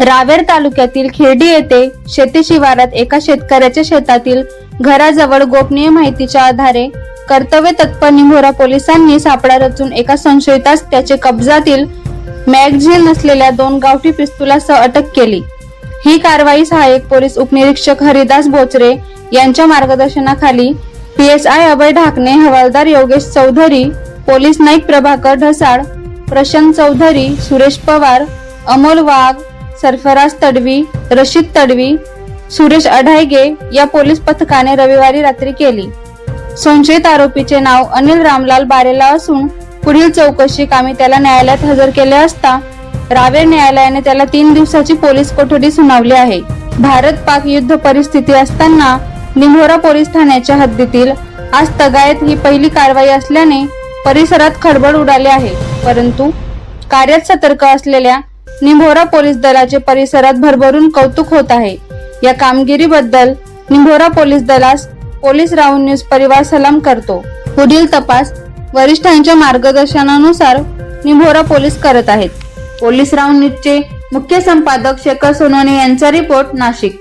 रावेर तालुक्यातील खेर्डी येथे शेती शिवारात एका शेतकऱ्याच्या शेतातील घराजवळ गोपनीय माहितीच्या आधारे कर्तव्य तत्पर निमोरा पोलिसांनी सापळा रचून एका संशयितास त्याचे कब्जातील मॅगझिन नसलेल्या दोन गावठी पिस्तुलासह अटक केली. ही कारवाई सहाय्यक पोलीस उपनिरीक्षक हरिदास बोचरे यांच्या मार्गदर्शनाखाली पीएसआय अभय ढाकणे हवालदार योगेश चौधरी पोलीस नाईक प्रभाकर ढसाळ प्रशांत चौधरी सुरेश पवार अमोल वाघ सरफराज तडवी रशीद तडवी सुरेश अढायगे या पोलीस पथकाने रविवारी रात्री केली. संशयित आरोपीचे नाव अनिल रामलाल बारेला असून पुढील चौकशी कामी त्याला न्यायालयात हजर केले असता रावेर न्यायालयाने त्याला तीन दिवसाची पोलीस कोठडी सुनावली आहे. भारत पाक युद्ध परिस्थिती असताना निमोरा पोलीस ठाण्याच्या हद्दीतील आज तगायत ही पहिली कारवाई असल्याने परिसरात खळबळ उडाली आहे. परंतु कार्यात सतर्क असलेल्या निंभोरा पोलीस दलाचे परिसरात भरभरून कौतुक होत आहे. या कामगिरीबद्दल निंभोरा पोलीस दलास पोलीस राऊन न्यूज परिवार सलाम करतो. पुढील तपास वरिष्ठांच्या मार्गदर्शनानुसार निंभोरा पोलीस करत आहेत. पोलीस राऊन न्यूजचे मुख्य संपादक शेखर सोनोने यांचा रिपोर्ट नाशिक.